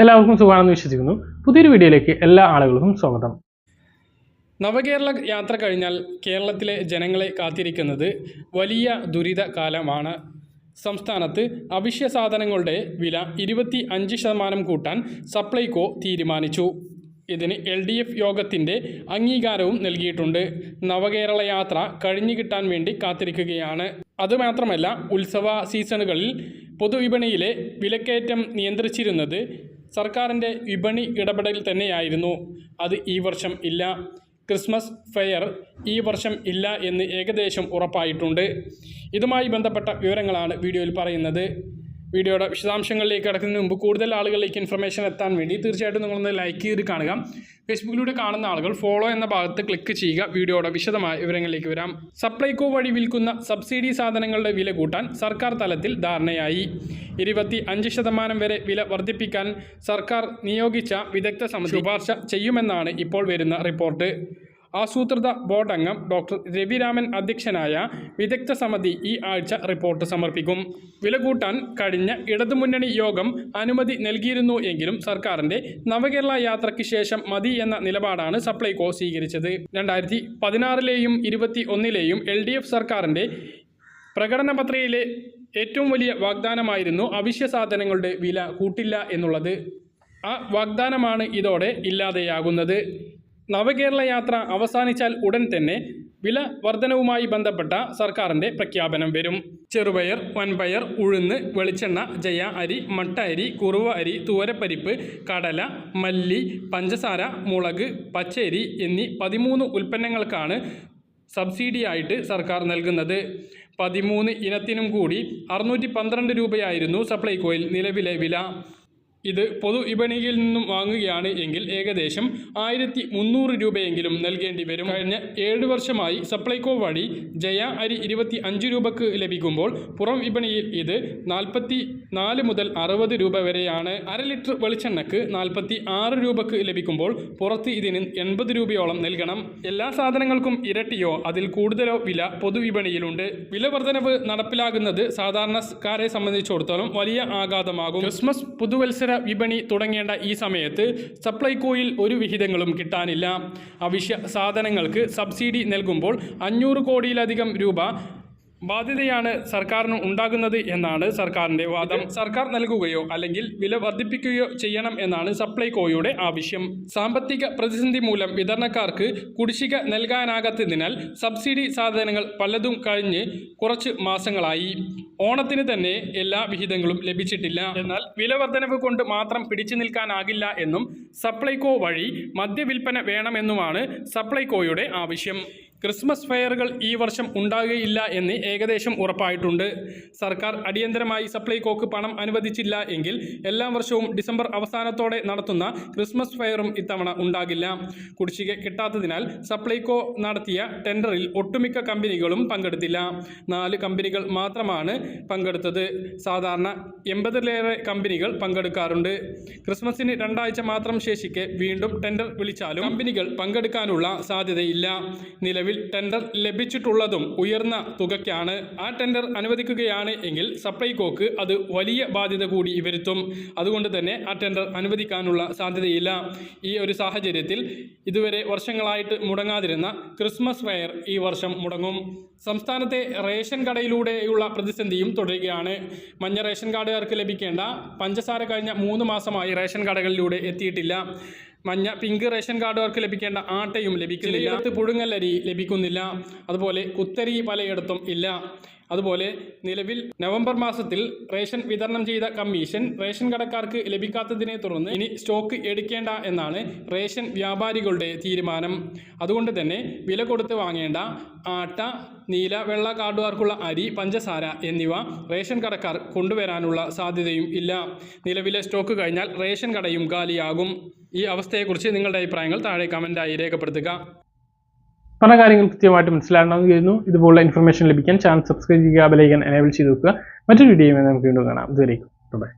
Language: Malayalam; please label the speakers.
Speaker 1: എല്ലാവർക്കും സുഖമാണെന്ന് വിശ്വസിക്കുന്നു. പുതിയൊരു വീഡിയോയിലേക്ക് എല്ലാ ആളുകൾക്കും സ്വാഗതം.
Speaker 2: നവകേരള യാത്ര കഴിഞ്ഞാൽ കേരളത്തിലെ ജനങ്ങളെ കാത്തിരിക്കുന്നത് വലിയ ദുരിത കാലമാണ്. സംസ്ഥാനത്ത് അവശ്യ സാധനങ്ങളുടെ വില ഇരുപത്തി അഞ്ച് ശതമാനം കൂട്ടാൻ സപ്ലൈകോ തീരുമാനിച്ചു. ഇതിന് എൽ ഡി എഫ് യോഗത്തിന്റെ അംഗീകാരവും നൽകിയിട്ടുണ്ട്. നവകേരള യാത്ര കഴിഞ്ഞു കിട്ടാൻ വേണ്ടി കാത്തിരിക്കുകയാണ്. അതുമാത്രമല്ല ഉത്സവ സീസണുകളിൽ പൊതുവിപണിയിലെ വിലക്കയറ്റം നിയന്ത്രിച്ചിരുന്നത് സർക്കാരിന്റെ വിപണി ഇടപെടൽ തന്നെയായിരുന്നു. അത് ഈ വർഷം ഇല്ല. ക്രിസ്മസ് ഫെയർ ഈ വർഷം ഇല്ല എന്ന് ഏകദേശം ഉറപ്പായിട്ടുണ്ട്. ഇതുമായി ബന്ധപ്പെട്ട വിവരങ്ങളാണ് വീഡിയോയിൽ പറയുന്നത്. വീഡിയോയുടെ വിശദാംശങ്ങളിലേക്ക് കിടക്കുന്നതിന് മുമ്പ് കൂടുതൽ ആളുകളിലേക്ക് ഇൻഫർമേഷൻ എത്താൻ വേണ്ടി തീർച്ചയായിട്ടും നിങ്ങളൊന്ന് ലൈക്ക് ചെയ്ത് കാണുക. ഫേസ്ബുക്കിലൂടെ കാണുന്ന ആളുകൾ ഫോളോ എന്ന ഭാഗത്ത് ക്ലിക്ക് ചെയ്യുക. വീഡിയോയുടെ വിശദമായ വിവരങ്ങളിലേക്ക് വരാം. സപ്ലൈകോ വഴി വിൽക്കുന്ന സബ്സിഡി സാധനങ്ങളുടെ വില കൂട്ടാൻ സർക്കാർ തലത്തിൽ ധാരണയായി. ഇരുപത്തി അഞ്ച് ശതമാനം വരെ വില വർദ്ധിപ്പിക്കാൻ സർക്കാർ നിയോഗിച്ച വിദഗ്ധ സമിതി ശുപാർശ ചെയ്യുമെന്നാണ് ഇപ്പോൾ വരുന്ന റിപ്പോർട്ട് ആസൂത്രിത ബോർഡ് അംഗം ഡോക്ടർ രവിരാമൻ അധ്യക്ഷനായ വിദഗ്ധ സമിതി ഈ ആഴ്ച റിപ്പോർട്ട് സമർപ്പിക്കും. വില കൂട്ടാൻ കഴിഞ്ഞ ഇടതുമുന്നണി യോഗം അനുമതി നൽകിയിരുന്നു എങ്കിലും സർക്കാരിന്റെ നവകേരള യാത്രയ്ക്ക് ശേഷം മതി എന്ന നിലപാടാണ് സപ്ലൈകോ സ്വീകരിച്ചത്. രണ്ടായിരത്തി പതിനാറിലെയും ഇരുപത്തി ഒന്നിലെയും എൽ ഡി എഫ് സർക്കാരിന്റെ പ്രകടന പത്രികയിലെ ഏറ്റവും വലിയ വാഗ്ദാനമായിരുന്നു അവശ്യ സാധനങ്ങളുടെ വില കൂട്ടില്ല എന്നുള്ളത്. ആ വാഗ്ദാനമാണ് ഇതോടെ ഇല്ലാതെയാകുന്നത്. നവകേരള യാത്ര അവസാനിച്ചാൽ ഉടൻ തന്നെ വില വർധനവുമായി ബന്ധപ്പെട്ട സർക്കാരിന്റെ പ്രഖ്യാപനം വരും. ചെറുപയർ വൻപയർ ഉഴുന്ന് വെളിച്ചെണ്ണ ജയ അരി മട്ട അരി കുറുവ അരി തുവരപ്പരിപ്പ് കടല മല്ലി പഞ്ചസാര മുളക് പച്ചരി എന്നീ പതിമൂന്ന് ഉൽപ്പന്നങ്ങൾക്കാണ് സബ്സിഡിയായിട്ട് സർക്കാർ നൽകുന്നത്. പതിമൂന്ന് ഇനത്തിനും കൂടി അറുന്നൂറ്റി പന്ത്രണ്ട് രൂപയായിരുന്നു സപ്ലൈകോയിൽ നിലവിലെ വില. ഇത് പൊതു വിപണിയിൽ നിന്നും വാങ്ങുകയാണ് എങ്കിൽ ഏകദേശം ആയിരത്തി മുന്നൂറ് രൂപയെങ്കിലും നൽകേണ്ടി വരും. കഴിഞ്ഞ ഏഴ് വർഷമായി സപ്ലൈകോ വഴി ജയ അരി ഇരുപത്തി അഞ്ച് രൂപക്ക് ലഭിക്കുമ്പോൾ പുറം വിപണിയിൽ ഇത് നാൽപ്പത്തി നാല് മുതൽ അറുപത് രൂപ വരെയാണ്. അര ലിറ്റർ വെളിച്ചെണ്ണക്ക് നാൽപ്പത്തി ആറ് രൂപക്ക് ലഭിക്കുമ്പോൾ പുറത്ത് ഇതിന് എൺപത് രൂപയോളം നൽകണം. എല്ലാ സാധനങ്ങൾക്കും ഇരട്ടിയോ അതിൽ കൂടുതലോ വില പൊതുവിപണിയിലുണ്ട് വില വർധനവ് നടപ്പിലാകുന്നത് സാധാരണക്കാരെ സംബന്ധിച്ചിടത്തോളം വലിയ ആഘാതമാകും. ക്രിസ്മസ് പുതുവത്സര വിപണി തുടങ്ങേണ്ട ഈ സമയത്ത് സപ്ലൈകോയിൽ ഒരു വിഹിതങ്ങളും കിട്ടാനില്ല. അവശ്യ സാധനങ്ങൾക്ക് സബ്സിഡി നൽകുമ്പോൾ അഞ്ഞൂറ് കോടിയിലധികം രൂപ ബാധ്യതയാണ് സർക്കാരിന് ഉണ്ടാകുന്നത് എന്നാണ് സർക്കാരിന്റെ വാദം. സർക്കാർ നൽകുകയോ അല്ലെങ്കിൽ വില വർദ്ധിപ്പിക്കുകയോ ചെയ്യണം എന്നാണ് സപ്ലൈകോയുടെ ആവശ്യം. സാമ്പത്തിക പ്രതിസന്ധി മൂലം വിതരണക്കാർക്ക് കുടിശ്ശിക നൽകാനാകാത്തതിനാൽ സബ്സിഡി സാധനങ്ങൾ പലതും കഴിഞ്ഞ് കുറച്ച് മാസങ്ങളായി. ഓണത്തിന് തന്നെ എല്ലാ വിഹിതങ്ങളും ലഭിച്ചിട്ടില്ല. എന്നാൽ വില വർധനവ് കൊണ്ട് മാത്രം പിടിച്ചു നിൽക്കാനാകില്ല എന്നും സപ്ലൈകോ വഴി മദ്യവിൽപ്പന വേണമെന്നുമാണ് സപ്ലൈകോയുടെ ആവശ്യം. ക്രിസ്മസ് ഫെയറുകൾ ഈ വർഷം ഉണ്ടാകുകയില്ല എന്ന് ഏകദേശം ഉറപ്പായിട്ടുണ്ട്. സർക്കാർ അടിയന്തരമായി സപ്ലൈകോക്ക് പണം അനുവദിച്ചില്ല എങ്കിൽ എല്ലാ വർഷവും ഡിസംബർ അവസാനത്തോടെ നടത്തുന്ന ക്രിസ്മസ് ഫെയറും ഇത്തവണ ഉണ്ടാകില്ല. കുടിശ്ശിക കിട്ടാത്തതിനാൽ സപ്ലൈകോ നടത്തിയ ടെൻഡറിൽ ഒട്ടുമിക്ക കമ്പനികളും പങ്കെടുത്തില്ല. നാല് കമ്പനികൾ മാത്രമാണ് പങ്കെടുത്തത്. സാധാരണ എൺപതിലേറെ കമ്പനികൾ പങ്കെടുക്കാറുണ്ട്. ക്രിസ്മസിന് രണ്ടാഴ്ച മാത്രം ശേഷിക്കെ വീണ്ടും ടെൻഡർ വിളിച്ചാലും കമ്പനികൾ പങ്കെടുക്കാനുള്ള സാധ്യതയില്ല. നിലവിൽ ടെൻഡർ ലഭിച്ചിട്ടുള്ളതും ഉയർന്ന തുകയ്ക്കാണ്. ആ ടെൻഡർ അനുവദിക്കുകയാണ് എങ്കിൽ സപ്ലൈകോക്ക് അത് വലിയ ബാധ്യത കൂടി വരുത്തും. അതുകൊണ്ട് തന്നെ ആ ടെൻഡർ അനുവദിക്കാനുള്ള സാധ്യതയില്ല. ഈ ഒരു സാഹചര്യത്തിൽ ഇതുവരെ വർഷങ്ങളായിട്ട് മുടങ്ങാതിരുന്ന ക്രിസ്മസ് ഫെയർ ഈ വർഷം മുടങ്ങും. സംസ്ഥാനത്തെ റേഷൻ കടയിലൂടെയുള്ള പ്രതിസന്ധിയും തുടരുകയാണ്. മഞ്ഞ റേഷൻ കാർഡുകാർക്ക് ലഭിക്കേണ്ട പഞ്ചസാര കഴിഞ്ഞ മൂന്ന് മാസമായി റേഷൻ കടകളിലൂടെ എത്തിയിട്ടില്ല. മഞ്ഞ പിങ്ക് റേഷൻ കാർഡുകാർക്ക് ലഭിക്കേണ്ട ആട്ടയും ലഭിക്കുന്നില്ല. പുഴുങ്ങലരി ലഭിക്കുന്നില്ല. അതുപോലെ കുത്തരി പലയിടത്തും ഇല്ല. അതുപോലെ നിലവിൽ നവംബർ മാസത്തിൽ റേഷൻ വിതരണം ചെയ്ത കമ്മീഷൻ റേഷൻ കടക്കാർക്ക് ലഭിക്കാത്തതിനെ തുടർന്ന് ഇനി സ്റ്റോക്ക് എടുക്കേണ്ട എന്നാണ് റേഷൻ വ്യാപാരികളുടെ തീരുമാനം. അതുകൊണ്ട് തന്നെ വില കൊടുത്ത് വാങ്ങേണ്ട ആട്ട നീല വെള്ള കാർഡുകാർക്കുള്ള അരി പഞ്ചസാര എന്നിവ റേഷൻ കടക്കാർ കൊണ്ടുവരാനുള്ള സാധ്യതയും ഇല്ല. നിലവിലെ സ്റ്റോക്ക് കഴിഞ്ഞാൽ റേഷൻ കടയും കാലിയാകും ഈ അവസ്ഥയെക്കുറിച്ച് നിങ്ങളുടെ അഭിപ്രായങ്ങൾ താഴെ കമന്റായി രേഖപ്പെടുത്തുക.
Speaker 1: പല കാര്യങ്ങൾ കൃത്യമായിട്ട് മനസ്സിലാകണമെന്ന് കരുതുന്നു ഇതുപോലുള്ള ഇൻഫർമേഷൻ ലഭിക്കാൻ ചാനൽ സബ്സ്ക്രൈബ് ചെയ്യുക ബെലൈക്കൻ എനേബിൾ ചെയ്ത് വെക്കുക. മറ്റൊരു വീഡിയോയുമായി നമുക്ക് വീണ്ടും കാണാം. ഇതുവരെ ബൈ